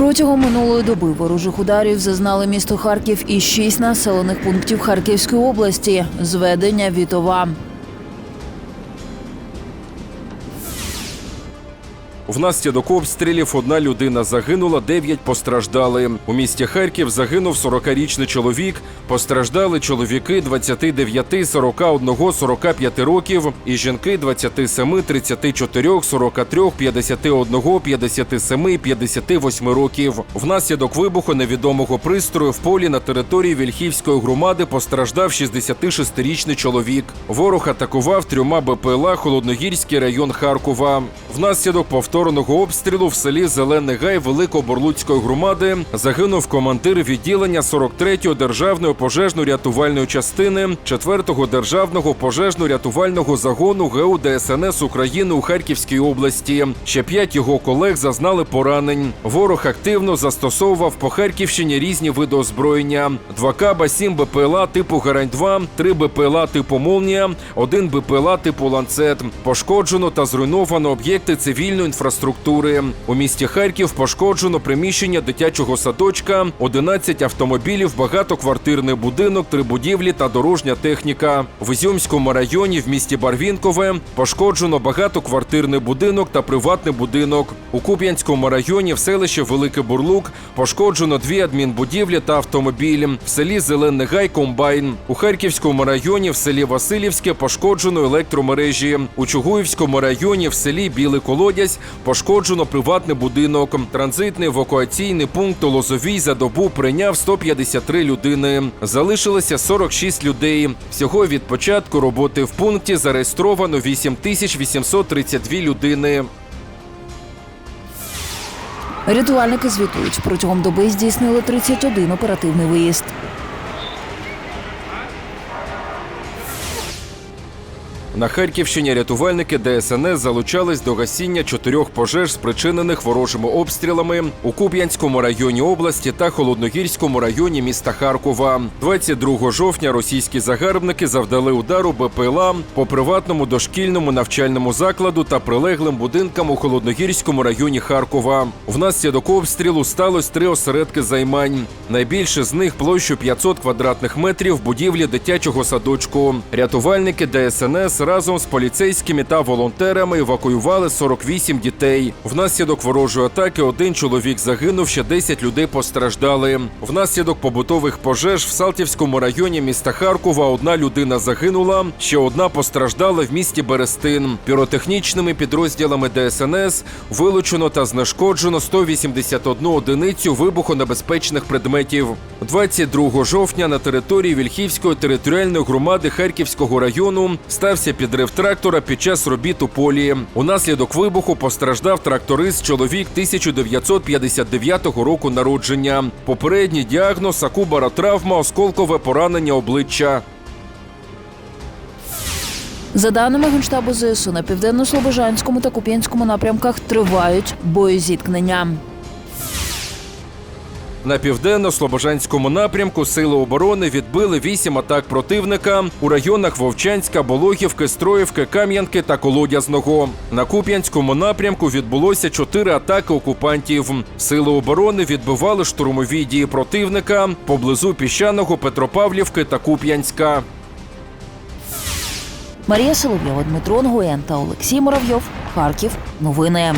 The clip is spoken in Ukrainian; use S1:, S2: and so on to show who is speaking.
S1: Протягом минулої доби ворожих ударів зазнали місто Харків і шість населених пунктів Харківської області. Зведення Вітова.
S2: Внаслідок обстрілів одна людина загинула, дев'ять постраждали. У місті Харків загинув 40-річний чоловік. Постраждали чоловіки 29, 41, 45 років і жінки 27, 34, 43, 51, 57, 58 років. Внаслідок вибуху невідомого пристрою в полі на території Вільхівської громади постраждав 66-річний чоловік. Ворог атакував трьома БПЛА Холодногірський район Харкова. Внаслідок повторного обстрілу в селі Зелений Гай Великоборлуцької громади загинув командир відділення 43-ї державної пожежно-рятувальної частини 4-го державного пожежно-рятувального загону ГУ ДСНС України у Харківській області. Ще п'ять його колег зазнали поранень. Ворог активно застосовував по Харківщині різні види озброєння: 2 каба, 7 БПЛА типу Гарань-2, 3 БПЛА типу Молнія, 1 БПЛА типу Ланцет. Пошкоджено та зруйновано об'єкти цивільної інфраструктури. У місті Харків пошкоджено приміщення дитячого садочка, 11 автомобілів, багатоквартирний будинок, три будівлі та дорожня техніка. В Ізюмському районі в місті Барвінкове пошкоджено багатоквартирний будинок та приватний будинок. У Куп'янському районі в селищі Великий Бурлук пошкоджено дві адмінбудівлі та автомобіль. В селі Зелений Гай комбайн. У Харківському районі в селі Васильівське пошкоджено електромережі. У Чугуївському районі в селі Білий Колодязь пошкоджено приватний будинок. Транзитний евакуаційний пункт у Лозовій за добу прийняв 153 людини. Залишилося 46 людей. Всього від початку роботи в пункті зареєстровано 8832 людини.
S1: Рятувальники звітують, протягом доби здійснили 31 оперативний виїзд.
S2: На Харківщині рятувальники ДСНС залучались до гасіння чотирьох пожеж, спричинених ворожими обстрілами у Куп'янському районі області та Холодногірському районі міста Харкова. 22 жовтня російські загарбники завдали удару БПЛА по приватному дошкільному навчальному закладу та прилеглим будинкам у Холодногірському районі Харкова. Внаслідок обстрілу сталося три осередки займань. Найбільше з них площу 500 квадратних метрів будівлі дитячого садочку. Рятувальники ДСНС разом з поліцейськими та волонтерами евакуювали 48 дітей. Внаслідок ворожої атаки один чоловік загинув, ще 10 людей постраждали. Внаслідок побутових пожеж в Салтівському районі міста Харкова одна людина загинула, ще одна постраждала в місті Берестин. Піротехнічними підрозділами ДСНС вилучено та знешкоджено 181 одиницю вибухонебезпечних предметів. 22 жовтня на території Вільхівської територіальної громади Харківського району стався підрив трактора під час робіт у полі. Унаслідок вибуху постраждав тракторист чоловік 1959 року народження. Попередній діагноз акубаротравма, осколкове поранення обличчя.
S1: За даними Генштабу ЗСУ, на південно-слобожанському та Куп'янському напрямках тривають боєзіткнення.
S2: На південно-слобожанському напрямку сили оборони відбили вісім атак противника у районах Вовчанська, Болохівки, Строївки, Кам'янки та Колодязного. На Куп'янському напрямку відбулося чотири атаки окупантів. Сили оборони відбивали штурмові дії противника поблизу піщаного Петропавлівки та Куп'янська.
S1: Марія Соловйова, Дмитро Нгуєн та Олексій Муравйов. Харків. Новини.